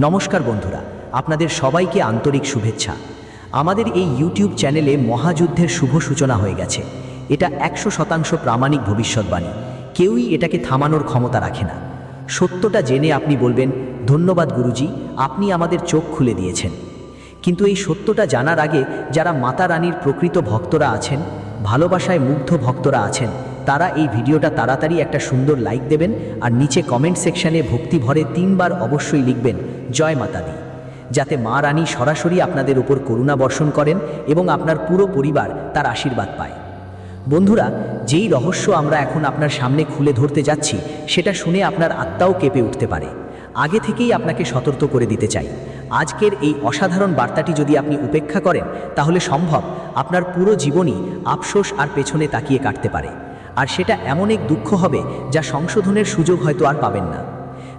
নমস্কার বন্ধুরা, আপনাদের সবাইকে আন্তরিক শুভেচ্ছা। আমাদের এই ইউটিউব চ্যানেলে মহাযুদ্ধের শুভ সূচনা হয়ে গেছে। এটা একশো শতাংশ প্রামাণিক ভবিষ্যৎবাণী। কেউই এটাকে থামানোর ক্ষমতা রাখে না। সত্যটা জেনে আপনি বলবেন, ধন্যবাদ গুরুজি, আপনি আমাদের চোখ খুলে দিয়েছেন। কিন্তু এই সত্যটা জানার আগে যারা মাতা রানীর প্রকৃত ভক্তরা আছেন, ভালোবাসায় মুগ্ধ ভক্তরা আছেন তারা এই ভিডিওটা তাড়াতাড়ি একটা সুন্দর লাইক দেবেন আর নিচে কমেন্ট সেকশনে ভক্তি ভরে তিনবার অবশ্যই লিখবেন, জয় মাতা দি যাতে মা রানী সরাসরি আপনাদের উপর করুণা বর্ষণ করেন এবং আপনার পুরো পরিবার তার আশীর্বাদ পায়। বন্ধুরা, যেই রহস্য আমরা এখন আপনার সামনে খুলে ধরতে যাচ্ছি, সেটা শুনে আপনার আত্মাও কেঁপে উঠতে পারে। আগে থেকেই আপনাকে সতর্ক করে দিতে চাই। আজকের এই অসাধারণ বার্তাটি যদি আপনি উপেক্ষা করেন, তাহলে সম্ভব আপনার পুরো জীবনই আফসোস আর পেছনে তাকিয়ে কাটতে পারে। আর সেটা এমন এক দুঃখ হবে যা সংশোধনের সুযোগ হয়তো আর পাবেন না।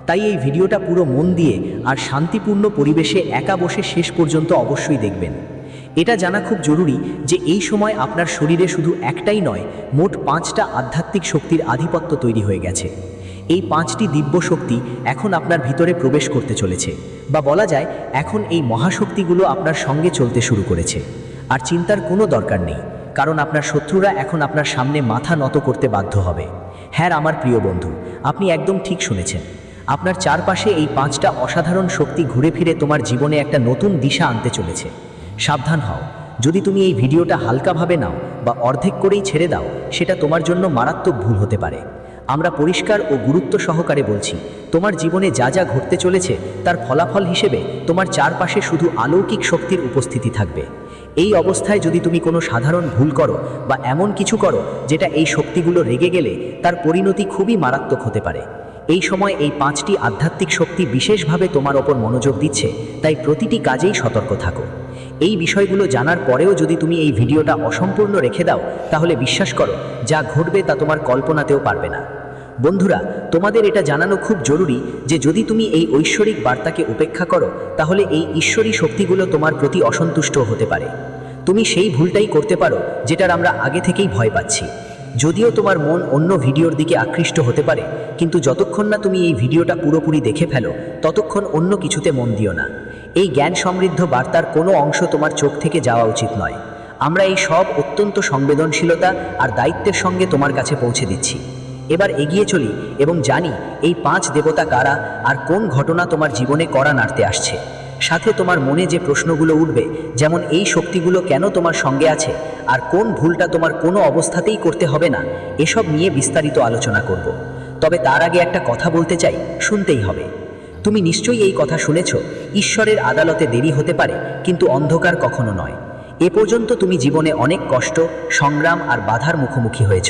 তাই এই ভিডিওটা পুরো মন দিয়ে আর শান্তিপূর্ণ পরিবেশে একা বসে শেষ পর্যন্ত অবশ্যই দেখবেন। এটা জানা খুব জরুরি যে এই সময় আপনার শরীরে শুধু একটাই নয়, মোট পাঁচটা আধ্যাত্মিক শক্তির আধিপত্য তৈরি হয়ে গেছে। এই পাঁচটি দিব্য শক্তি এখন আপনার ভিতরে প্রবেশ করতে চলেছে বা বলা যায় এখন এই মহাশক্তিগুলো আপনার সঙ্গে চলতে শুরু করেছে। আর চিন্তার কোনো দরকার নেই। কারণ আপনার শত্রুরা এখন আপনার সামনে মাথা নত করতে বাধ্য হবে। হ্যাঁ আমার প্রিয় বন্ধু, আপনি একদম ঠিক শুনেছেন। আপনার চারপাশে এই পাঁচটা অসাধারণ শক্তি ঘুরে ফিরে তোমার জীবনে একটা নতুন দিশা আনতে চলেছে। সাবধান হও। যদি তুমি এই ভিডিওটা হালকাভাবে নাও বা অর্ধেক করেই ছেড়ে দাও, সেটা তোমার জন্য মারাত্মক ভুল হতে পারে। আমরা পরিষ্কার ও গুরুত্ব সহকারে বলছি, তোমার জীবনে যা যা ঘটতে চলেছে, তার ফলাফল হিসেবে তোমার চারপাশে শুধু অলৌকিক শক্তির উপস্থিতি থাকবে। এই অবস্থায় যদি তুমি কোনো সাধারণ ভুল করো বা এমন কিছু করো যেটা এই শক্তিগুলো রেগে গেলে, তার পরিণতি খুবই মারাত্মক হতে পারে। এই সময় এই পাঁচটি আধ্যাত্মিক শক্তি বিশেষভাবে তোমার ওপর মনোযোগ দিচ্ছে, তাই প্রতিটি কাজেই সতর্ক থাকো। এই বিষয়গুলো জানার পরেও যদি তুমি এই ভিডিওটা অসম্পূর্ণ রেখে দাও, তাহলে বিশ্বাস করো, যা ঘটবে তা তোমার কল্পনাতেও পারবে না। বন্ধুরা, তোমাদের এটা জানানো খুব জরুরি যে যদি তুমি এই ঐশ্বরিক বার্তাকে উপেক্ষা করো, তাহলে এই ঈশ্বরী শক্তিগুলো তোমার প্রতি অসন্তুষ্ট হতে পারে। তুমি সেই ভুলটাই করতে পারো যেটার আমরা আগে থেকেই ভয় পাচ্ছি। যদিও তোমার মন অন্য ভিডিওর দিকে আকৃষ্ট হতে পারে, কিন্তু যতক্ষণ না তুমি এই ভিডিওটা পুরোপুরি দেখে ফেলো, ততক্ষণ অন্য কিছুতে মন দিও না। এই জ্ঞান সমৃদ্ধ বার্তার কোনো অংশ তোমার চোখ থেকে যাওয়া উচিত নয়। আমরা এই সব অত্যন্ত সংবেদনশীলতা আর দায়িত্বের সঙ্গে তোমার কাছে পৌঁছে দিচ্ছি। এবার এগিয়ে চলি এবং জানি এই পাঁচ দেবতা কারা আর কোন ঘটনা তোমার জীবনে করা নাড়তে আসছে। সাথে তোমার মনে যে প্রশ্নগুলো উঠবে, যেমন এই শক্তিগুলো কেন তোমার সঙ্গে আছে, আর কোন ভুলটা তোমার কোনো অবস্থাতেই করতে হবে না, এসব নিয়ে বিস্তারিত আলোচনা করব। তবে তার আগে একটা কথা বলতে চাই, শুনতেই হবে। তুমি নিশ্চয়ই এই কথা শুনেছ, ঈশ্বরের আদালতে দেরি হতে পারে, কিন্তু অন্ধকার কখনো নয়। এ পর্যন্ত তুমি জীবনে অনেক কষ্ট, সংগ্রাম আর বাধার মুখোমুখি হয়েছ।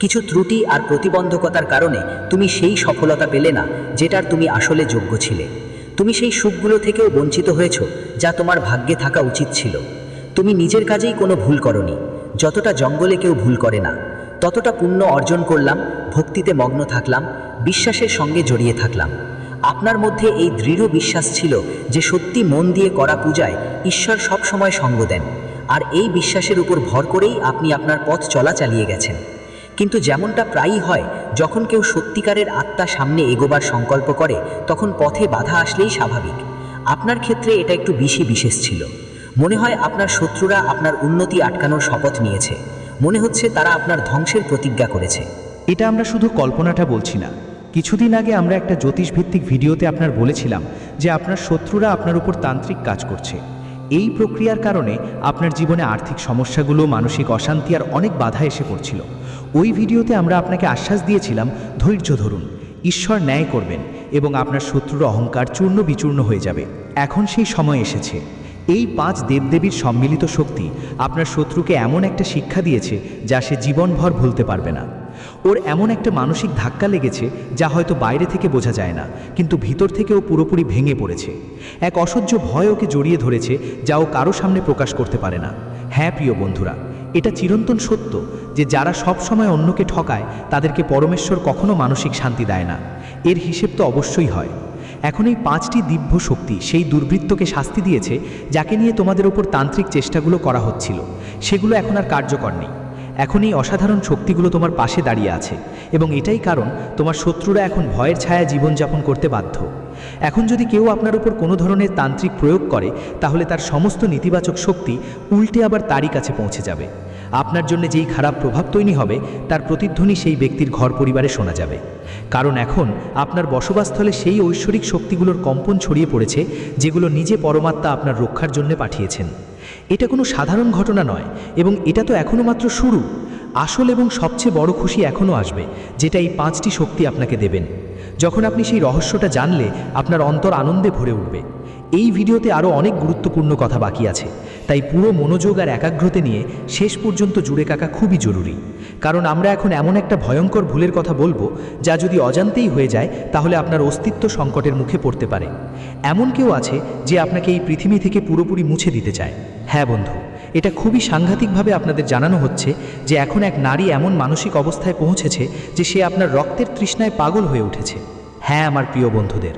কিছু ত্রুটি আর প্রতিবন্ধকতার কারণে তুমি সেই সফলতা পেলে না, যেটার তুমি আসলে যোগ্য ছিলে। তুমি সেই সুখগুলো থেকেও বঞ্চিত হয়েছ, যা তোমার ভাগ্যে থাকা উচিত ছিল। তুমি নিজের কাজেই কোনো ভুল করনি। যতটা জঙ্গলে কেউ ভুল করে না। ততটা পুণ্য অর্জন করলাম, ভক্তিতে মগ্ন থাকলাম, বিশ্বাসের সঙ্গে জড়িয়ে থাকলাম। আপনার মধ্যে এই দৃঢ় বিশ্বাস ছিল যে সত্যি মন দিয়ে করা পূজায় ঈশ্বর সব সময় সঙ্গ দেন। আর এই বিশ্বাসের উপর ভর করেই আপনি আপনার পথ চলা চালিয়ে গেছেন। কিন্তু যেমনটা প্রায়ই হয়, যখন কেউ সত্যিকারের আত্মা সামনে এগোবার সংকল্প করে, তখন পথে বাধা আসলেই স্বাভাবিক। আপনার ক্ষেত্রে এটা একটু বেশি বিশেষ ছিল। মনে হয় আপনার শত্রুরা আপনার উন্নতি আটকানোর শপথ নিয়েছে। মনে হচ্ছে তারা আপনার ধ্বংসের প্রতিজ্ঞা করেছে। এটা আমরা শুধু কল্পনাটা বলছি না। কিছুদিন আগে আমরা একটা জ্যোতিষভিত্তিক ভিডিওতে আপনার বলেছিলাম যে আপনার শত্রুরা আপনার উপর তান্ত্রিক কাজ করছে। এই প্রক্রিয়ার কারণে আপনার জীবনে আর্থিক সমস্যাগুলো, মানসিক অশান্তি আর অনেক বাধা এসে পড়ছিল। ওই ভিডিওতে আমরা আপনাকে আশ্বাস দিয়েছিলাম, ধৈর্য ধরুন, ঈশ্বর ন্যায় করবেন এবং আপনার শত্রুর অহংকার চূর্ণ বিচূর্ণ হয়ে যাবে। এখন সেই সময় এসেছে। এই পাঁচ দেবদেবীর সম্মিলিত শক্তি আপনার শত্রুকে এমন একটা শিক্ষা দিয়েছে যা সে জীবনভর ভুলতে পারবে না। ওর এমন একটা মানসিক ধাক্কা লেগেছে যা হয়তো বাইরে থেকে বোঝা যায় না, কিন্তু ভিতর থেকেও পুরোপুরি ভেঙে পড়েছে। এক অসহ্য ভয় ওকে জড়িয়ে ধরেছে যা ও কারও সামনে প্রকাশ করতে পারে না। হ্যাঁ প্রিয় বন্ধুরা, এটা চিরন্তন সত্য যে যারা সব সময় অন্যকে ঠকায়, তাদেরকে পরমেশ্বর কখনো মানসিক শান্তি দেয় না। এর হিসেব তো অবশ্যই হয়। এখন এই পাঁচটি দিব্য শক্তি সেই দুর্বৃত্তকে শাস্তি দিয়েছে, যাকে নিয়ে তোমাদের ওপর তান্ত্রিক চেষ্টাগুলো করা হচ্ছিল। সেগুলো এখন আর কার্যকর নেই। এখন এই অসাধারণ শক্তিগুলো তোমার পাশে দাঁড়িয়ে আছে, এবং এটাই কারণ তোমার শত্রুরা এখন ভয়ের ছায়া জীবনযাপন করতে বাধ্য। এখন যদি কেউ আপনার উপর কোনো ধরনের তান্ত্রিক প্রয়োগ করে, তাহলে তার সমস্ত নেতিবাচক শক্তি উল্টে আবার তারই কাছে পৌঁছে যাবে। আপনার জন্য যেই খারাপ প্রভাব তৈরি হবে, তার প্রতিধ্বনি সেই ব্যক্তির ঘর পরিবারে শোনা যাবে। কারণ এখন আপনার বসবাসস্থলে সেই ঐশ্বরিক শক্তিগুলোর কম্পন ছড়িয়ে পড়েছে, যেগুলো নিজে পরমাত্মা আপনার রক্ষার জন্য পাঠিয়েছেন। এটা কোনো সাধারণ ঘটনা নয়, এবং এটা তো এখনও মাত্র শুরু। আসল এবং সবচেয়ে বড় খুশি এখনও আসবে, যেটা এই পাঁচটি শক্তি আপনাকে দেবেন। যখন আপনি সেই রহস্যটা জানলে, আপনার অন্তর আনন্দে ভরে উঠবে। এই ভিডিওতে আরও অনেক গুরুত্বপূর্ণ কথা বাকি আছে। তাই পুরো মনোযোগ আর একাগ্রতে নিয়ে শেষ পর্যন্ত জুড়ে কাকা খুবই জরুরি। কারণ আমরা এখন এমন একটা ভয়ঙ্কর ভুলের কথা বলব, যা যদি অজান্তেই হয়ে যায়, তাহলে আপনার অস্তিত্ব সংকটের মুখে পড়তে পারে। এমন কেউ আছে যে আপনাকে এই পৃথিবী থেকে পুরোপুরি মুছে দিতে চায়। হ্যাঁ বন্ধু, এটা খুবই সাংঘাতিকভাবে আপনাদের জানানো হচ্ছে যে এখন এক নারী এমন মানসিক অবস্থায় পৌঁছেছে যে সে আপনার রক্তের তৃষ্ণায় পাগল হয়ে উঠেছে। হ্যাঁ আমার প্রিয় বন্ধুদের,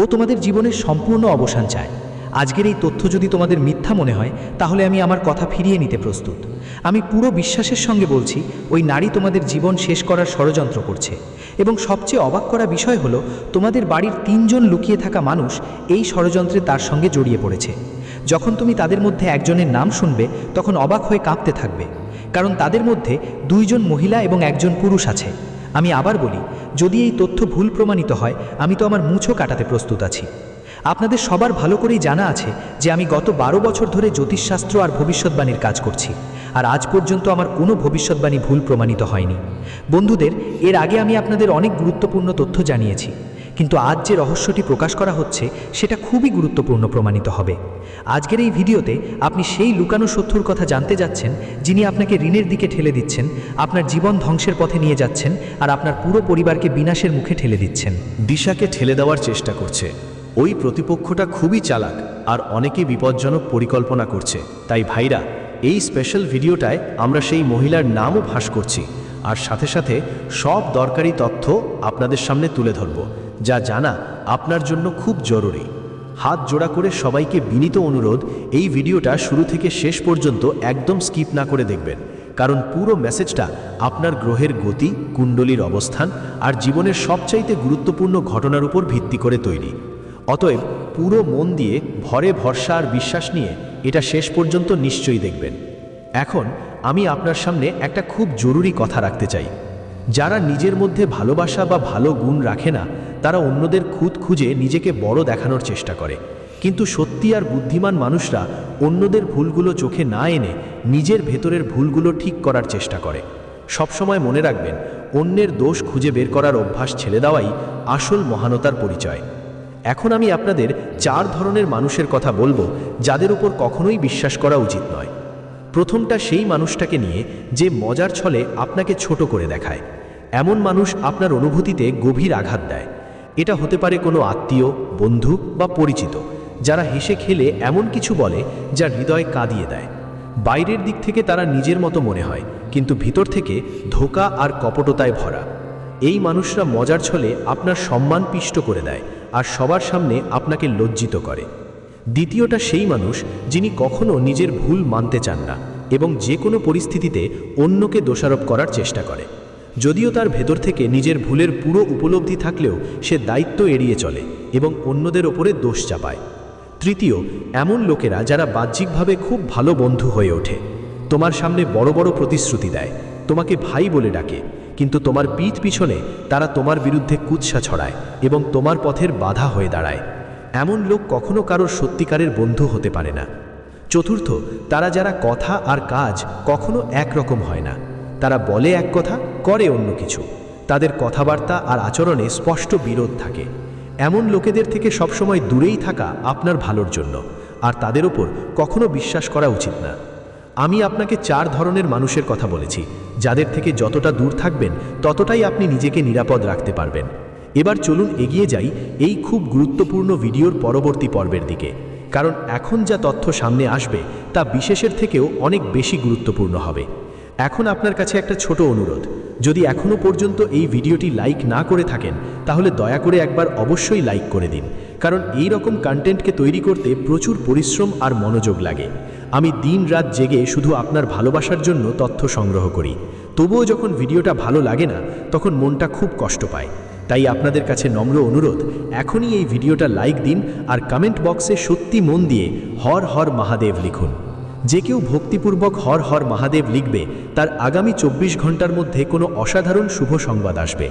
ও তোমাদের জীবনের সম্পূর্ণ অবসান চায়। আজকের এই তথ্য যদি তোমাদের মিথ্যা মনে হয়, তাহলে আমি আমার কথা ফিরিয়ে নিতে প্রস্তুত। আমি পুরো বিশ্বাসের সঙ্গে বলছি, ওই নারী তোমাদের জীবন শেষ করার ষড়যন্ত্র করছে। এবং সবচেয়ে অবাক করা বিষয় হলো, তোমাদের বাড়ির তিনজন লুকিয়ে থাকা মানুষ এই ষড়যন্ত্রে তার সঙ্গে জড়িয়ে পড়েছে। যখন তুমি তাদের মধ্যে একজনের নাম শুনবে, তখন অবাক হয়ে কাঁপতে থাকবে। কারণ তাদের মধ্যে দুইজন মহিলা এবং একজন পুরুষ আছে। আমি আবার বলি, যদি এই তথ্য ভুল প্রমাণিত হয়, আমি তো আমার মুছও কাটাতে প্রস্তুত আছি। আপনাদের সবার ভালো করেই জানা আছে যে আমি গত বারো বছর ধরে জ্যোতিষশাস্ত্র আর ভবিষ্যৎবাণীর কাজ করছি, আর আজ পর্যন্ত আমার কোনো ভবিষ্যৎবাণী ভুল প্রমাণিত হয়নি। বন্ধুদের, এর আগে আমি আপনাদের অনেক গুরুত্বপূর্ণ তথ্য জানিয়েছি, কিন্তু আজ যে রহস্যটি প্রকাশ করা হচ্ছে, সেটা খুবই গুরুত্বপূর্ণ প্রমাণিত হবে। আজকের এই ভিডিওতে আপনি সেই লুকানো শত্রুর কথা জানতে যাচ্ছেন, যিনি আপনাকে ঋণের দিকে ঠেলে দিচ্ছেন, আপনার জীবন ধ্বংসের পথে নিয়ে যাচ্ছেন, আর আপনার পুরো পরিবারকে বিনাশের মুখে ঠেলে দিচ্ছেন। দিশাকে ঠেলে দেওয়ার চেষ্টা করছে। ওই প্রতিপক্ষটা খুবই চালাক আর অনেকে বিপজ্জনক পরিকল্পনা করছে। তাই ভাইরা, এই স্পেশাল ভিডিওটায় আমরা সেই মহিলার নামও ফাঁস করছি আর সাথে সাথে সব দরকারি তথ্য আপনাদের সামনে তুলে ধরব, যা জানা আপনার জন্য খুব জরুরি। হাত জোড়া করে সবাইকে বিনীত অনুরোধ, এই ভিডিওটা শুরু থেকে শেষ পর্যন্ত একদম স্কিপ না করে দেখবেন, কারণ পুরো মেসেজটা আপনার গ্রহের গতি, কুণ্ডলীর অবস্থান আর জীবনের সবচাইতে গুরুত্বপূর্ণ ঘটনার উপর ভিত্তি করে তৈরি। অতএব পুরো মন দিয়ে ভরে ভরসা আর বিশ্বাস নিয়ে এটা শেষ পর্যন্ত নিশ্চয়ই দেখবেন। এখন আমি আপনার সামনে একটা খুব জরুরি কথা রাখতে চাই। যারা নিজের মধ্যে ভালোবাসা বা ভালো গুণ রাখে না, তারা অন্যদের খুঁত খুঁজে নিজেকে বড় দেখানোর চেষ্টা করে। কিন্তু সত্যি আর বুদ্ধিমান মানুষরা অন্যদের ভুলগুলো চোখে না এনে নিজের ভেতরের ভুলগুলো ঠিক করার চেষ্টা করে। সবসময় মনে রাখবেন, অন্যের দোষ খুঁজে বের করার অভ্যাস ছেড়ে দেওয়াই আসল মহানতার পরিচয়। এখন আমি আপনাদের চার ধরনের মানুষের কথা বলব, যাদের উপর কখনোই বিশ্বাস করা উচিত নয়। প্রথমটা সেই মানুষটাকে নিয়ে যে মজার ছলে আপনাকে ছোট করে দেখায়। এমন মানুষ আপনার অনুভূতিতে গভীর আঘাত দেয়। এটা হতে পারে কোনো আত্মীয়, বন্ধু বা পরিচিত, যারা হেসে খেলে এমন কিছু বলে যা হৃদয় কাঁদিয়ে দেয়। বাইরের দিক থেকে তারা নিজের মতো মনে হয়, কিন্তু ভিতর থেকে ধোকা আর কপটতায় ভরা। এই মানুষরা মজার ছলে আপনার সম্মান পিষ্ট করে দেয় আর সবার সামনে আপনাকে লজ্জিত করে। দ্বিতীয়টা সেই মানুষ যিনি কখনো নিজের ভুল মানতে চান না এবং যে কোনো পরিস্থিতিতে অন্যকে দোষারোপ করার চেষ্টা করে। যদিও তার ভেতর থেকে নিজের ভুলের পুরো উপলব্ধি থাকলেও সে দায়িত্ব এড়িয়ে চলে এবং অন্যদের ওপরে দোষ চাপায়। তৃতীয়, এমন লোকেরা যারা বাহ্যিকভাবে খুব ভালো বন্ধু হয়ে ওঠে। তোমার সামনে বড় বড় প্রতিশ্রুতি দেয়। তোমাকে ভাই বলে ডাকে। কিন্তু তোমার পিঠ পিছনে তারা তোমার বিরুদ্ধে কুৎসা ছড়ায় এবং তোমার পথের বাধা হয়ে দাঁড়ায়। এমন লোক কখনো কারোর সত্যিকারের বন্ধু হতে পারে না। চতুর্থ, তারা যারা কথা আর কাজ কখনো একরকম হয় না। তারা বলে এক কথা, করে অন্য কিছু। তাদের কথাবার্তা আর আচরণে স্পষ্ট বিরোধ থাকে। এমন লোকেদের থেকে সবসময় দূরেই থাকা আপনার ভালোর জন্য, আর তাদের ওপর কখনো বিশ্বাস করা উচিত না। আমি আপনাকে চার ধরনের মানুষের কথা বলেছি, যাদের থেকে যতটা দূর থাকবেন, ততটাই আপনি নিজেকে নিরাপদ রাখতে পারবেন। এবার চলুন এগিয়ে যাই এই খুব গুরুত্বপূর্ণ ভিডিওর পরবর্তী পর্বের দিকে, কারণ এখন যা তথ্য সামনে আসবে, তা বিশেষের থেকেও অনেক বেশি গুরুত্বপূর্ণ হবে। এখন আপনার কাছে একটা ছোট অনুরোধ, যদি এখনও পর্যন্ত এই ভিডিওটি লাইক না করে থাকেন, তাহলে দয়া করে একবার অবশ্যই লাইক করে দিন, কারণ এই রকম কন্টেন্টকে তৈরি করতে প্রচুর পরিশ্রম আর মনোযোগ লাগে। আমি দিন রাত জেগে শুধু আপনার ভালোবাসার জন্য তথ্য সংগ্রহ করি। তবুও যখন ভিডিওটা ভালো লাগে না, তখন মনটা খুব কষ্ট পায়। তাই আপনাদের কাছে নম্র অনুরোধ, এখনই এই ভিডিওটা লাইক দিন আর কমেন্ট বক্সে সত্যি মন দিয়ে হর হর মহাদেব লিখুন। যে কেউ ভক্তিপূর্বক হর হর মহাদেব লিখবে, তার আগামী চব্বিশ ঘণ্টার মধ্যে কোনো অসাধারণ শুভ সংবাদ আসবে।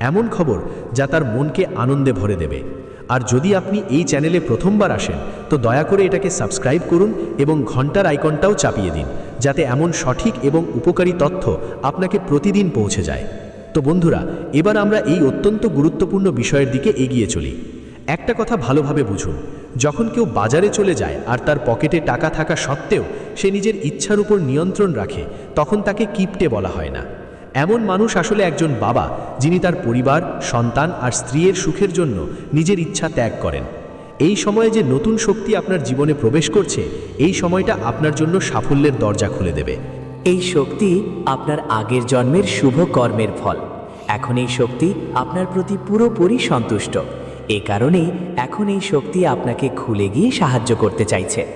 এমন খবর যা তার মনকে আনন্দে ভরে দেবে। আর যদি আপনি এই চ্যানেলে প্রথমবার আসেন, তো দয়া করে এটাকে সাবস্ক্রাইব করুন এবং ঘণ্টার আইকনটাও চাপিয়ে দিন, যাতে এমন সঠিক এবং উপকারী তথ্য আপনাকে প্রতিদিন পৌঁছে যায়। তো বন্ধুরা, এবার আমরা এই অত্যন্ত গুরুত্বপূর্ণ বিষয়ের দিকে এগিয়ে চলি। একটা কথা ভালোভাবে বুঝুন, যখন কেউ বাজারে চলে যায় আর তার পকেটে টাকা থাকা সত্ত্বেও সে নিজের ইচ্ছার উপর নিয়ন্ত্রণ রাখে, তখন তাকে কিপটে বলা হয় না। এমন মানুষ আসলে একজন বাবা, যিনি তার পরিবার, সন্তান আর স্ত্রীর সুখের জন্য নিজের ইচ্ছা ত্যাগ করেন। এই সময়ে যে নতুন শক্তি আপনার জীবনে প্রবেশ করছে, এই সময়টা আপনার জন্য সাফল্যের দরজা খুলে দেবে। এই শক্তি আপনার আগের জন্মের শুভ কর্মের ফল। এখন এই শক্তি আপনার প্রতি পুরোপুরি সন্তুষ্ট। এ কারণেই এখন এই শক্তি আপনাকে খুলে গিয়ে সাহায্য করতে চাইছে।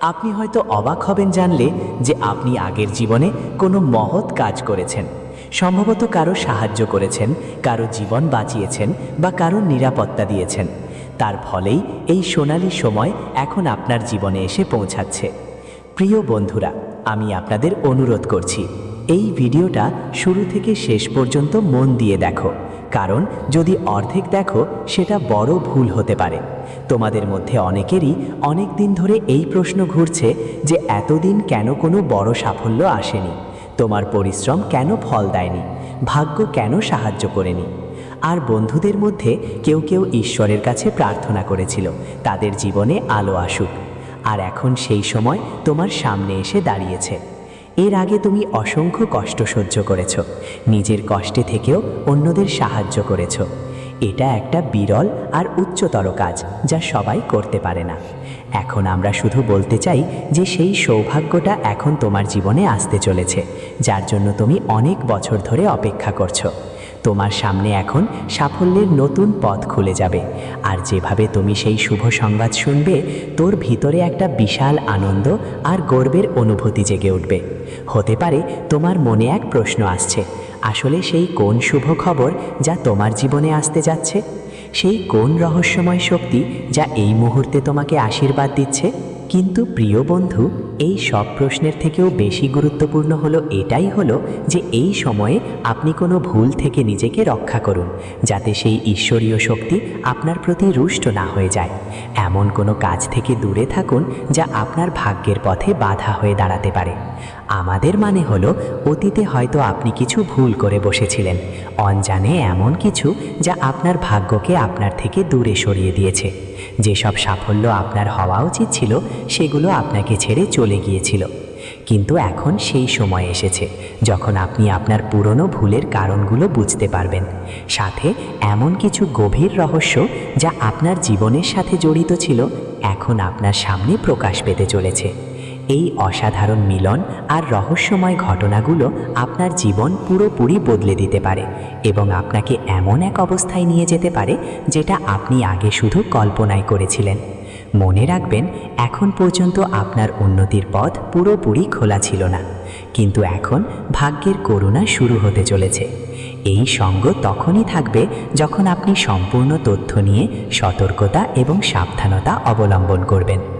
আপনি হয়তো অবাক হবেন জানলে যে আপনি আগের জীবনে কোনো মহৎ কাজ করেছেন। সম্ভবত কারও সাহায্য করেছেন, কারও জীবন বাঁচিয়েছেন বা কারও নিরাপত্তা দিয়েছেন। তার ফলেই এই সোনালি সময় এখন আপনার জীবনে এসে পৌঁছাচ্ছে। প্রিয় বন্ধুরা, আমি আপনাদের অনুরোধ করছি, এই ভিডিওটা শুরু থেকে শেষ পর্যন্ত মন দিয়ে দেখো। কারণ যদি অর্ধেক দেখো, সেটা বড় ভুল হতে পারে। তোমাদের মধ্যে অনেকেরই অনেক দিন ধরে এই প্রশ্ন ঘুরছে যে এতদিন কেন কোনো বড় সাফল্য আসেনি? তোমার পরিশ্রম কেন ফল দেয়নি? ভাগ্য কেন সাহায্য করেনি? আর বন্ধুদের মধ্যে কেউ কেউ ঈশ্বরের কাছে প্রার্থনা করেছিল, তাদের জীবনে আলো আসুক। আর এখন সেই সময় তোমার সামনে এসে দাঁড়িয়েছে। এর আগে তুমি অসংখ্য কষ্ট সহ্য করেছ, নিজের কষ্টে থেকেও অন্যদের সাহায্য করেছ। এটা একটা বিরল আর উচ্চতর কাজ যা সবাই করতে পারে না। এখন আমরা শুধু বলতে চাই যে সেই সৌভাগ্যটা এখন তোমার জীবনে আসতে চলেছে, যার জন্য তুমি অনেক বছর ধরে অপেক্ষা করছ। তোমার সামনে এখন সাফল্যের নতুন পথ খুলে যাবে, আর যেভাবে তুমি সেই শুভ সংবাদ শুনবে, তোর ভিতরে একটা বিশাল আনন্দ আর গর্বের অনুভূতি জেগে উঠবে। হতে পারে তোমার মনে এক প্রশ্ন আসছে আসলে সেই কোন শুভ খবর যা তোমার জীবনে আসতে যাচ্ছে? সেই কোন রহস্যময় শক্তি যা এই মুহূর্তে তোমাকে আশীর্বাদ দিচ্ছে? কিন্তু প্রিয় বন্ধু, এই সব প্রশ্নের থেকেও বেশি গুরুত্বপূর্ণ হলো এটাই হলো যে এই সময়ে আপনি কোনো ভুল থেকে নিজেকে রক্ষা করুন, যাতে সেই ঈশ্বরীয় শক্তি আপনার প্রতি রুষ্ট না হয়ে যায়। এমন কোনো কাজ থেকে দূরে থাকুন যা আপনার ভাগ্যের পথে বাধা হয়ে দাঁড়াতে পারে। আমাদের মানে হলো, অতীতে হয়তো আপনি কিছু ভুল করে বসেছিলেন। অনজানে এমন কিছু যা আপনার ভাগ্যকে আপনার থেকে দূরে সরিয়ে দিয়েছে। যেসব সাফল্য আপনার হওয়া উচিত ছিল, সেগুলো আপনাকে ছেড়ে চলে গিয়েছিল। কিন্তু এখন সেই সময় এসেছে, যখন আপনি আপনার পুরনো ভুলের কারণগুলো বুঝতে পারবেন। সাথে এমন কিছু গভীর রহস্য যা আপনার জীবনের সাথে জড়িত ছিল, এখন আপনার সামনে প্রকাশ পেতে চলেছে। এই অসাধারণ মিলন আর রহস্যময় ঘটনাগুলো আপনার জীবন পুরোপুরি বদলে দিতে পারে এবং আপনাকে এমন এক অবস্থায় নিয়ে যেতে পারে যেটা আপনি আগে শুধু কল্পনায় করেছিলেন। মনে রাখবেন, এখন পর্যন্ত আপনার উন্নতির পথ পুরোপুরি খোলা ছিল না। কিন্তু এখন ভাগ্যের করুণা শুরু হতে চলেছে। এই সঙ্গ তখনই থাকবে যখন আপনি সম্পূর্ণ তথ্য নিয়ে সতর্কতা এবং সাবধানতা অবলম্বন করবেন।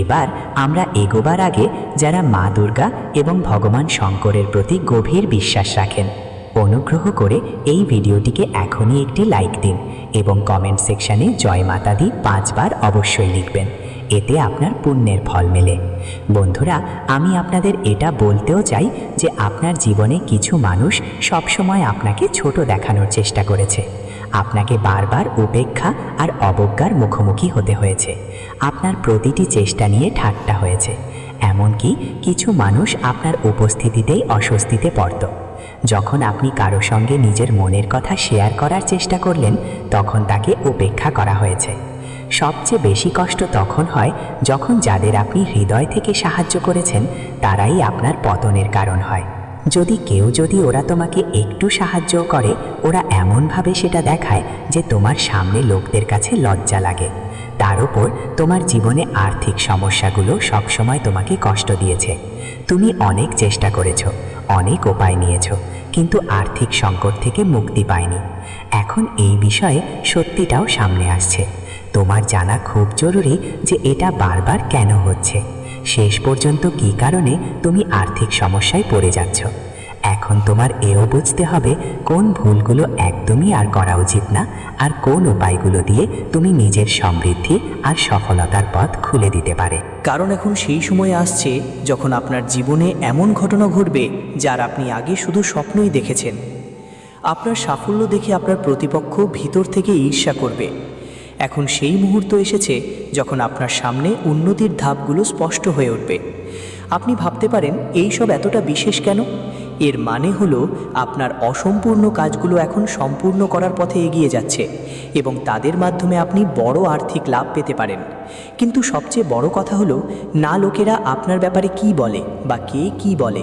এবার আমরা এগোবার আগে যারা মা দুর্গা এবং ভগবান শঙ্করের প্রতি গভীর বিশ্বাস রাখেন, অনুগ্রহ করে এই ভিডিওটিকে এখনই একটি লাইক দিন এবং কমেন্ট সেকশানে জয় মাতা দি পাঁচবার অবশ্যই লিখবেন। এতে আপনার পুণ্যের ফল মেলে। বন্ধুরা, আমি আপনাদের এটা বলতেও চাই যে আপনার জীবনে কিছু মানুষ সবসময় আপনাকে ছোট দেখানোর চেষ্টা করেছে। আপনাকে বারবার উপেক্ষা আর অবজ্ঞার মুখোমুখি হতে হয়েছে। আপনার প্রতিটি চেষ্টা নিয়ে ঠাট্টা হয়েছে। এমনকি কিছু মানুষ আপনার উপস্থিতিতেই অস্বস্তিতে পড়ত। যখন আপনি কারও সঙ্গে নিজের মনের কথা শেয়ার করার চেষ্টা করলেন, তখন তাকে উপেক্ষা করা হয়েছে। সবচেয়ে বেশি কষ্ট তখন হয় যখন যাদের আপনি হৃদয় থেকে সাহায্য করেছেন, তারাই আপনার পতনের কারণ হয়। যদি কেউ যদি ওরা তোমাকে একটু সাহায্য করে, ওরা এমনভাবে সেটা দেখায় যে তোমার সামনে লোকদের কাছে লজ্জা লাগে। তার উপর তোমার জীবনে আর্থিক সমস্যাগুলো সবসময় তোমাকে কষ্ট দিয়েছে। তুমি অনেক চেষ্টা করেছ, অনেক উপায় নিয়েছো, কিন্তু আর্থিক সংকট থেকে মুক্তি পায়নি। এখন এই বিষয়ে সত্যিটাও সামনে আসছে। তোমার জানা খুব জরুরি যে এটা বারবার কেন হচ্ছে। শেষ পর্যন্ত কী কারণে তুমি আর্থিক সমস্যায় পড়ে যাচ্ছ? এখন তোমার এও বুঝতে হবে কোন ভুলগুলো একদমই আর করা উচিত না, আর কোন উপায়গুলো দিয়ে তুমি নিজের সমৃদ্ধি আর সফলতার পথ খুলে দিতে পারে। কারণ এখন সেই সময় আসছে যখন আপনার জীবনে এমন ঘটনা ঘটবে যার আপনি আগে শুধু স্বপ্নই দেখেছেন। আপনার সাফল্য দেখে আপনার প্রতিপক্ষ ভিতর থেকে ঈর্ষা করবে। এখন সেই মুহূর্ত এসেছে যখন আপনার সামনে উন্নতির ধাপগুলো স্পষ্ট হয়ে উঠবে। আপনি ভাবতে পারেন, এই সব এতটা বিশেষ কেন? এর মানে হলো, আপনার অসম্পূর্ণ কাজগুলো এখন সম্পূর্ণ করার পথে এগিয়ে যাচ্ছে এবং তাদের মাধ্যমে আপনি বড় আর্থিক লাভ পেতে পারেন। কিন্তু সবচেয়ে বড় কথা হলো, না লোকেরা আপনার ব্যাপারে কি বলে বা কে কি বলে,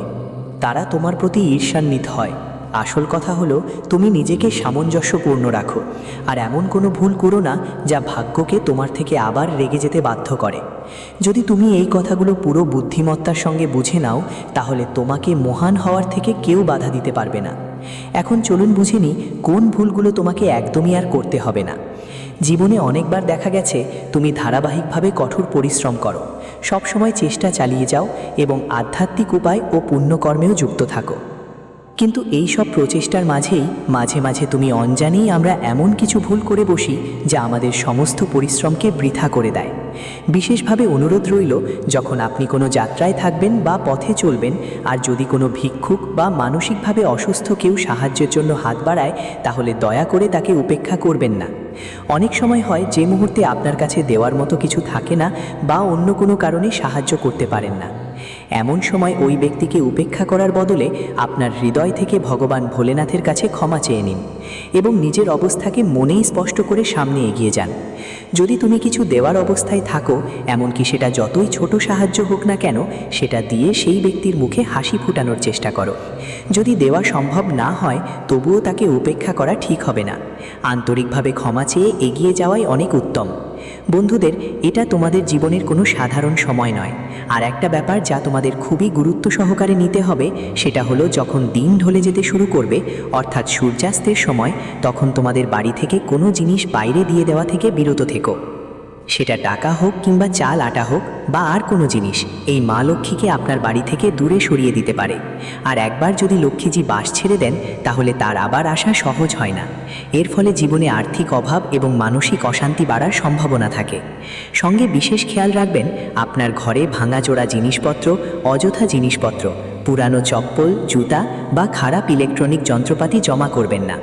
তারা তোমার প্রতি ঈর্ষান্বিত হয়। আসল কথা হলো, তুমি নিজেকে সামঞ্জস্যপূর্ণ রাখো, আর এমন কোনো ভুল করো না যা ভাগ্যকে তোমার থেকে আবার রেগে যেতে বাধ্য করে। যদি তুমি এই কথাগুলো পুরো বুদ্ধিমত্তার সঙ্গে বুঝে নাও, তাহলে তোমাকে মহান হওয়ার থেকে কেউ বাধা দিতে পারবে না। এখন চলুন বুঝে কোন ভুলগুলো তোমাকে একদমই আর করতে হবে না। জীবনে অনেকবার দেখা গেছে, তুমি ধারাবাহিকভাবে কঠোর পরিশ্রম করো। সবসময় চেষ্টা চালিয়ে যাও এবং আধ্যাত্মিক উপায় ও পুণ্যকর্মেও যুক্ত থাকো। কিন্তু এই সব প্রচেষ্টার মাঝেই মাঝে মাঝে তুমি অনজানেই আমরা এমন কিছু ভুল করে বসি যা আমাদের সমস্ত পরিশ্রমকে বৃথা করে দেয়। বিশেষভাবে অনুরোধ রইল, যখন আপনি কোনো যাত্রায় থাকবেন বা পথে চলবেন, আর যদি কোনো ভিক্ষুক বা মানসিকভাবে অসুস্থ কেউ সাহায্যের জন্য হাত বাড়ায়, তাহলে দয়া করে তাকে উপেক্ষা করবেন না। অনেক সময় হয় যে মুহূর্তে আপনার কাছে দেওয়ার মতো কিছু থাকে না বা অন্য কোনো কারণে সাহায্য করতে পারেন না। এমন সময় ওই ব্যক্তিকে উপেক্ষা করার বদলে আপনার হৃদয় থেকে ভগবান ভোলেনাথের কাছে ক্ষমা চেয়ে নিন এবং নিজের অবস্থাকে মনেই স্পষ্ট করে সামনে এগিয়ে যান। যদি তুমি কিছু দেওয়ার অবস্থায় থাকো, এমনকি সেটা যতই ছোট সাহায্য হোক না কেন, সেটা দিয়ে সেই ব্যক্তির মুখে হাসি ফুটানোর চেষ্টা করো। যদি দেওয়া সম্ভব না হয়, তবুও তাকে উপেক্ষা করা ঠিক হবে না। আন্তরিকভাবে ক্ষমা চেয়ে এগিয়ে যাওয়াই অনেক উত্তম। বন্ধুদের, এটা তোমাদের জীবনের কোনো সাধারণ সময় নয়। আর একটা ব্যাপার যা তোমাদের খুবই গুরুত্ব সহকারে নিতে হবে, সেটা হলো যখন দিন ঢলে যেতে শুরু করবে, অর্থাৎ সূর্যাস্তের সময়, তখন তোমাদের বাড়ি থেকে কোনো জিনিস বাইরে দিয়ে দেওয়া থেকে বিরত থেকো। সেটা টাকা হোক কিংবা চাল, আটা হোক বা আর কোনো জিনিস, এই মা লক্ষ্মীকে আপনার বাড়ি থেকে দূরে সরিয়ে দিতে পারে। আর একবার যদি লক্ষ্মীজি বাস ছেড়ে দেন, তাহলে তার আবার আসা সহজ হয় না। এর ফলে জীবনে আর্থিক অভাব এবং মানসিক অশান্তি বাড়ার সম্ভাবনা থাকে। সঙ্গে বিশেষ খেয়াল রাখবেন, আপনার ঘরে ভাঙাচোরা জিনিসপত্র, অযথা জিনিসপত্র পুরানো চপ্পল, জুতা বা খারাপ ইলেকট্রনিক যন্ত্রপাতি জমা করবেন না।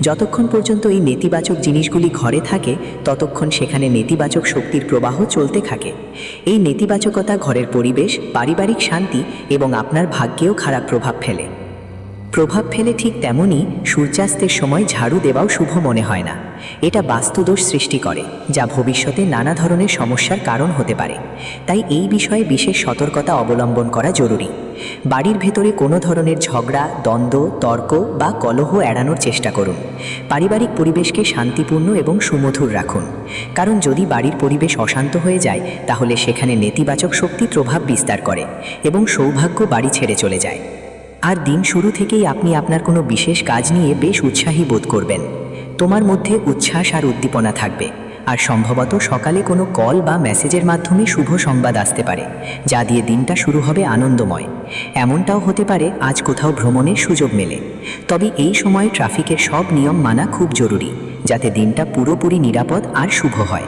যতক্ষণ পর্যন্ত এই নেতিবাচক জিনিসগুলি ঘরে থাকে, ততক্ষণ সেখানে নেতিবাচক শক্তির প্রবাহ চলতে থাকে। এই নেতিবাচকতা ঘরের পরিবেশ, পারিবারিক শান্তি এবং আপনার ভাগ্যেও খারাপ প্রভাব ফেলে। প্রভাব ফেলে ঠিক তেমনই সূর্যাস্তের সময় ঝাড়ু দেওয়াও শুভ মনে হয় না। এটা বাস্তুদোষ সৃষ্টি করে, যা ভবিষ্যতে নানা ধরনের সমস্যার কারণ হতে পারে। তাই এই বিষয়ে বিশেষ সতর্কতা অবলম্বন করা জরুরি। বাড়ির ভেতরে কোনো ধরনের ঝগড়া, দ্বন্দ্ব, তর্ক বা কলহ এড়ানোর চেষ্টা করুন। পারিবারিক পরিবেশকে শান্তিপূর্ণ এবং সুমধুর রাখুন। কারণ যদি বাড়ির পরিবেশ অশান্ত হয়ে যায়, তাহলে সেখানে নেতিবাচক শক্তি প্রভাব বিস্তার করে এবং সৌভাগ্য বাড়ি ছেড়ে চলে যায়। আর দিন শুরু থেকেই আপনি আপনার কোনো বিশেষ কাজ নিয়ে বেশ উৎসাহী বোধ করবেন। তোমার মধ্যে উচ্ছ্বাস আর উদ্দীপনা থাকবে। আর সম্ভবত সকালে কোনো কল বা মেসেজের মাধ্যমে শুভ সংবাদ আসতে পারে, যা দিয়ে দিনটা শুরু হবে আনন্দময়। এমনটাও হতে পারে আজ কোথাও ভ্রমণের সুযোগ মেলে। তবে এই সময়ে ট্রাফিকের সব নিয়ম মানা খুব জরুরি, যাতে দিনটা পুরোপুরি নিরাপদ আর শুভ হয়।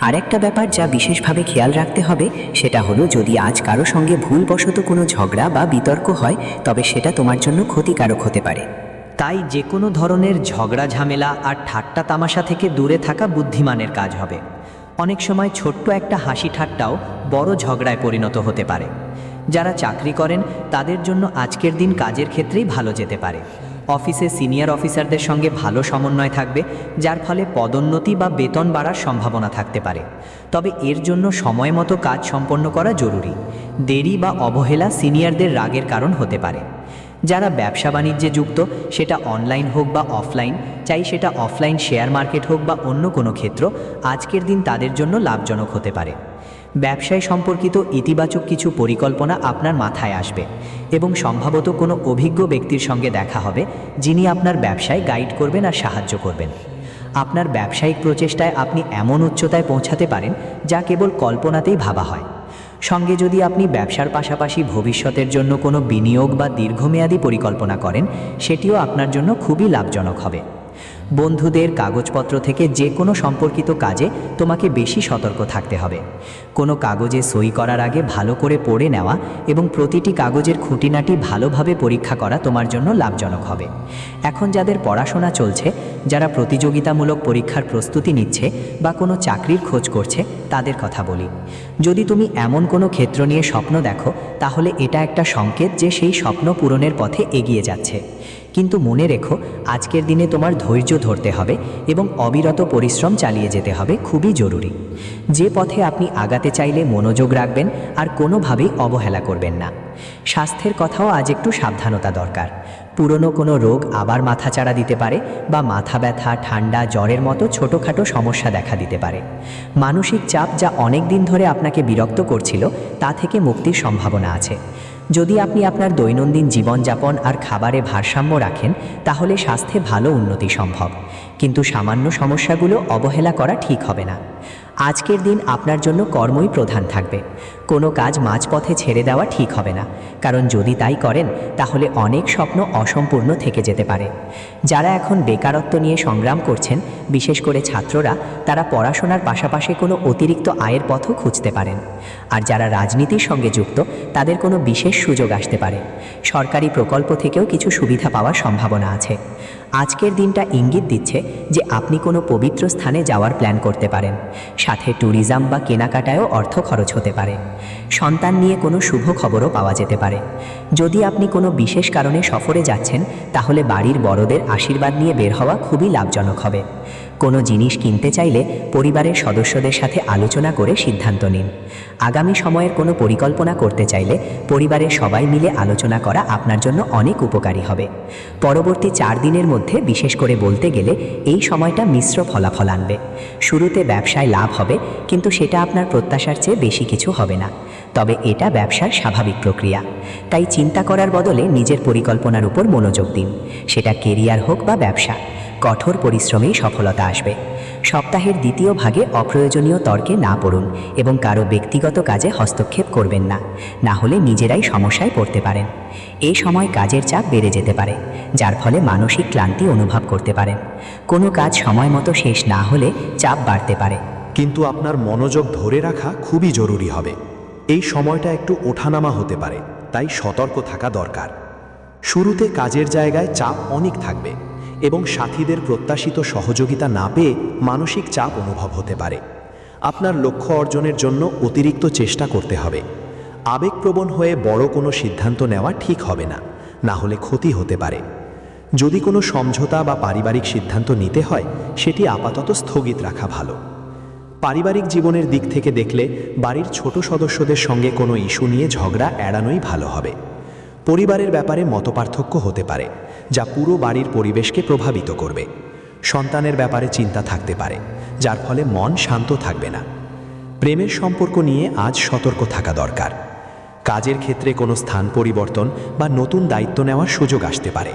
আর একটা ব্যাপার যা বিশেষভাবে খেয়াল রাখতে হবে, সেটা হলো যদি আজ কারও সঙ্গে ভুলবশত কোনো ঝগড়া বা বিতর্ক হয়, তবে সেটা তোমার জন্য ক্ষতিকারক হতে পারে। তাই যে কোনো ধরনের ঝগড়া, ঝামেলা আর ঠাট্টা তামাশা থেকে দূরে থাকা বুদ্ধিমানের কাজ হবে। অনেক সময় ছোট্ট একটা হাসি ঠাট্টাও বড় ঝগড়ায় পরিণত হতে পারে। যারা চাকরি করেন, তাদের জন্য আজকের দিন কাজের ক্ষেত্রেই ভালো যেতে পারে। অফিসে সিনিয়র অফিসারদের সঙ্গে ভালো সমন্বয় থাকবে, যার ফলে পদোন্নতি বা বেতন বাড়ার সম্ভাবনা থাকতে পারে। তবে এর জন্য সময় মতো কাজ সম্পন্ন করা জরুরি। দেরি বা অবহেলা সিনিয়রদের রাগের কারণ হতে পারে। যারা ব্যবসা বাণিজ্যে যুক্ত, সেটা অনলাইন হোক বা অফলাইন, চাই সেটা অফলাইন শেয়ার মার্কেট হোক বা অন্য কোনো ক্ষেত্র, আজকের দিন তাদের জন্য লাভজনক হতে পারে। ব্যবসায় সম্পর্কিত ইতিবাচক কিছু পরিকল্পনা আপনার মাথায় আসবে এবং সম্ভবত কোনো অভিজ্ঞ ব্যক্তির সঙ্গে দেখা হবে, যিনি আপনার ব্যবসায় গাইড করবেন আর সাহায্য করবেন। আপনার ব্যবসায়িক প্রচেষ্টায় আপনি এমন উচ্চতায় পৌঁছাতে পারেন, যা কেবল কল্পনাতেই ভাবা হয়। সঙ্গে যদি আপনি ব্যবসার পাশাপাশি ভবিষ্যতের জন্য কোনো বিনিয়োগ বা দীর্ঘমেয়াদী পরিকল্পনা করেন, সেটিও আপনার জন্য খুবই লাভজনক হবে। বন্ধুদের কাগজপত্র থেকে যে কোনো সম্পর্কিত কাজে তোমাকে বেশি সতর্ক থাকতে হবে। কোনো কাগজে সই করার আগে ভালো করে পড়ে নেওয়া এবং প্রতিটি কাগজের খুঁটিনাটি ভালোভাবে পরীক্ষা করা তোমার জন্য লাভজনক হবে। এখন যাদের পড়াশোনা চলছে, যারা প্রতিযোগিতামূলক পরীক্ষার প্রস্তুতি নিচ্ছে বা কোনো চাকরির খোঁজ করছে, তাদের কথা বলি। যদি তুমি এমন কোনো ক্ষেত্র নিয়ে স্বপ্ন দেখো, তাহলে এটা একটা সংকেত যে সেই স্বপ্ন পূরণের পথে এগিয়ে যাচ্ছে। কিন্তু মনে রেখো, আজকের দিনে তোমার ধৈর্য ধরতে হবে এবং অবিরত পরিশ্রম চালিয়ে যেতে হবে, খুবই জরুরি। যে পথে আপনি আগাতে চাইলে মনোযোগ রাখবেন আর কোনোভাবেই অবহেলা করবেন না। স্বাস্থ্যের কথাও আজ একটু সাবধানতা দরকার। পুরনো কোনো রোগ আবার মাথাচাড়া দিতে পারে বা মাথা ব্যথা, ঠান্ডা, জ্বরের মতো ছোটোখাটো সমস্যা দেখা দিতে পারে। মানসিক চাপ যা অনেক দিন ধরে আপনাকে বিরক্ত করছিল, তা থেকে মুক্তির সম্ভাবনা আছে। যদি আপনি আপনার দৈনন্দিন জীবনযাপন আর খাবারে ভারসাম্য রাখেন, তাহলে স্বাস্থ্যে ভালো উন্নতি সম্ভব। কিন্তু সামান্য সমস্যাগুলো অবহেলা করা ঠিক হবে না। আজকের দিন আপনার জন্য কর্মই প্রধান থাকবে। কোনো কাজ মাঝপথে ছেড়ে দেওয়া ঠিক হবে না। কারণ যদি তাই করেন, তাহলে অনেক স্বপ্ন অসম্পূর্ণ থেকে যেতে পারে। যারা এখন বেকারত্ব নিয়ে সংগ্রাম করছেন, বিশেষ করে ছাত্ররা, তারা পড়াশোনার পাশাপাশি কোনো অতিরিক্ত আয়ের পথও খুঁজতে পারেন। আর যারা রাজনীতির সঙ্গে যুক্ত, তাদের কোনো বিশেষ সুযোগ আসতে পারে। সরকারি প্রকল্প থেকেও কিছু সুবিধা পাওয়ার সম্ভাবনা আছে। আজকের দিনটা ইঙ্গিত দিচ্ছে যে আপনি কোনো পবিত্র স্থানে যাওয়ার প্ল্যান করতে পারেন। সাথে ট্যুরিজম বা কেনাকাটায়ও অর্থ খরচ হতে পারে। সন্তান নিয়ে কোনো শুভ খবরও পাওয়া যেতে পারে। যদি আপনি কোনো বিশেষ কারণে সফরে যাচ্ছেন, তাহলে বাড়ির বড়দের আশীর্বাদ নিয়ে বের হওয়া খুবই লাভজনক হবে। কোনো জিনিস কিনতে চাইলে পরিবারের সদস্যদের সাথে আলোচনা করে সিদ্ধান্ত নিন। আগামী সময়ের কোনো পরিকল্পনা করতে চাইলে পরিবারের সবাই মিলে আলোচনা করা আপনার জন্য অনেক উপকারী হবে। পরবর্তী চার দিনের মধ্যে বিশেষ করে বলতে গেলে এই সময়টা মিশ্র ফলাফল আনবে। শুরুতে ব্যবসায় লাভ হবে, কিন্তু সেটা আপনার প্রত্যাশার চেয়ে বেশি কিছু হবে না। তবে এটা ব্যবসার স্বাভাবিক প্রক্রিয়া। তাই চিন্তা করার বদলে নিজের পরিকল্পনার উপর মনোযোগ দিন। সেটা কেরিয়ার হোক বা ব্যবসা। কঠোর পরিশ্রমেই সফলতা আসবে। সপ্তাহের দ্বিতীয় ভাগে অপ্রয়োজনীয় তর্কে না পড়ুন এবং কারও ব্যক্তিগত কাজে হস্তক্ষেপ করবেন না না হলে নিজেরাই সমস্যায় পড়তে পারেন। এই সময় কাজের চাপ বেড়ে যেতে পারে, যার ফলে মানসিক ক্লান্তি অনুভব করতে পারেন। কোনো কাজ সময় মতো শেষ না হলে চাপ বাড়তে পারে। কিন্তু আপনার মনোযোগ ধরে রাখা খুবই জরুরি হবে। এই সময়টা একটু ওঠানামা হতে পারে, তাই সতর্ক থাকা দরকার। শুরুতে কাজের জায়গায় চাপ অনেক থাকবে। এবং সাথীদের প্রত্যাশিত সহযোগিতা না পেয়ে মানসিক চাপ অনুভব হতে পারে। আপনার লক্ষ্য অর্জনের জন্য অতিরিক্ত চেষ্টা করতে হবে। আবেগপ্রবণ হয়ে বড় কোনো সিদ্ধান্ত নেওয়া ঠিক হবে না না হলে ক্ষতি হতে পারে। যদি কোনো সমঝোতা বা পারিবারিক সিদ্ধান্ত নিতে হয়, সেটি আপাতত স্থগিত রাখা ভালো। পারিবারিক জীবনের দিক থেকে দেখলে বাড়ির ছোট সদস্যদের সঙ্গে কোনো ইস্যু নিয়ে ঝগড়া এড়ানোই ভালো হবে। পরিবারের ব্যাপারে মতপার্থক্য হতে পারে। যা পুরো বাড়ির পরিবেশকে প্রভাবিত করবে। সন্তানের ব্যাপারে চিন্তা থাকতে পারে, যার ফলে মন শান্ত থাকবে না। প্রেমের সম্পর্ক নিয়ে আজ সতর্ক থাকা দরকার। কাজের ক্ষেত্রে কোনো স্থান পরিবর্তন বা নতুন দায়িত্ব নেওয়ার সুযোগ আসতে পারে।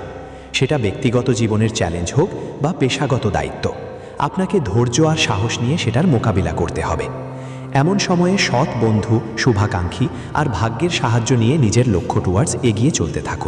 সেটা ব্যক্তিগত জীবনের চ্যালেঞ্জ হোক বা পেশাগত দায়িত্ব। আপনাকে ধৈর্য আর সাহস নিয়ে সেটার মোকাবিলা করতে হবে। এমন সময়ে সৎ বন্ধু, শুভাকাঙ্ক্ষী আর ভাগ্যের সাহায্য নিয়ে নিজের লক্ষ্য টুয়ার্ডস এগিয়ে চলতে থাকুন।